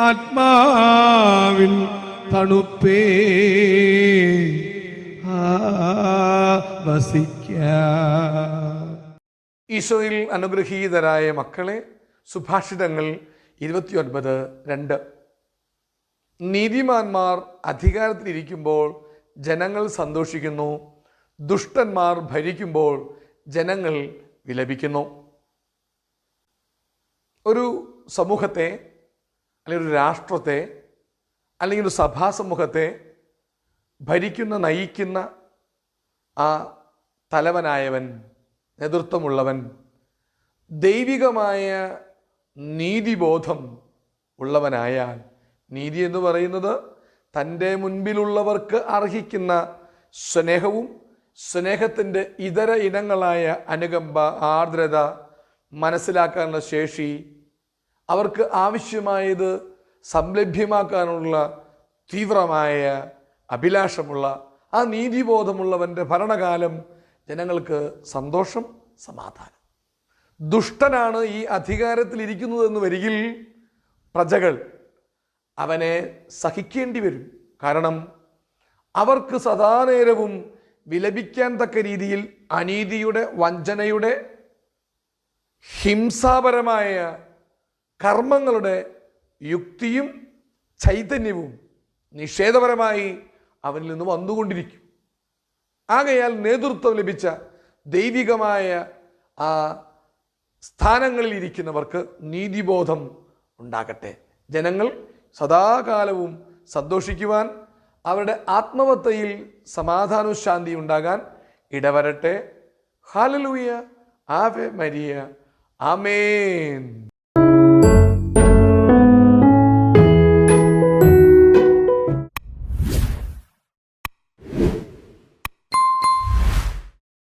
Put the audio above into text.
ആത്മാവിൻ തണുപ്പേ. വസിക്ക. ഈശോയിൽ അനുഗ്രഹീതരായ മക്കളെ സുഭാഷിതങ്ങൾ ഇരുപത്തിയൊൻപത് രണ്ട്. നീതിമാന്മാർ അധികാരത്തിലിരിക്കുമ്പോൾ ജനങ്ങൾ സന്തോഷിക്കുന്നു. ദുഷ്ടന്മാർ ഭരിക്കുമ്പോൾ ജനങ്ങൾ വിലപിക്കുന്നു. ഒരു സമൂഹത്തെ അല്ലെങ്കിൽ ഒരു രാഷ്ട്രത്തെ അല്ലെങ്കിൽ ഒരു സഭാസമൂഹത്തെ ഭരിക്കുന്ന നയിക്കുന്ന ആ തലവനായവൻ നേതൃത്വമുള്ളവൻ ദൈവികമായ നീതിബോധം ഉള്ളവനായാൽ നീതി എന്ന് പറയുന്നത് തന്റെ മുൻപിലുള്ളവർക്ക് അർഹിക്കുന്ന സ്നേഹവും സ്നേഹത്തിന്റെ ഇതര ഇനങ്ങളായ അനുകമ്പ ആർദ്രത മനസ്സിലാക്കാനുള്ള ശേഷി അവർക്ക് ആവശ്യമായത് സംലഭ്യമാക്കാനുള്ള തീവ്രമായ അഭിലാഷമുള്ള ആ നീതിബോധമുള്ളവന്റെ ഭരണകാലം ജനങ്ങൾക്ക് സന്തോഷം സമാധാനം. ദുഷ്ടനാണ് ഈ അധികാരത്തിലിരിക്കുന്നതെന്ന് വരികിൽ പ്രജകൾ അവനെ സഹിക്കേണ്ടി വരും. കാരണം അവർക്ക് സദാനേരവും വിലപിക്കാൻ തക്ക രീതിയിൽ അനീതിയുടെ വഞ്ചനയുടെ ഹിംസാപരമായ കർമ്മങ്ങളുടെ യുക്തിയും ചൈതന്യവും നിഷേധപരമായി അവനിൽ നിന്ന് വന്നുകൊണ്ടിരിക്കും. ആകയാൽ നേതൃത്വം ലഭിച്ച ദൈവികമായ ആ സ്ഥാനങ്ങളിൽ ഇരിക്കുന്നവർക്ക് നീതിബോധം ഉണ്ടാകട്ടെ. ജനങ്ങൾ സദാകാലവും സന്തോഷിക്കുവാൻ അവരുടെ ആത്മവത്തയിൽ സമാധാനവും ശാന്തി ഉണ്ടാകാൻ ഇടവരട്ടെ. Hallelujah Ave Maria. ആമേൻ.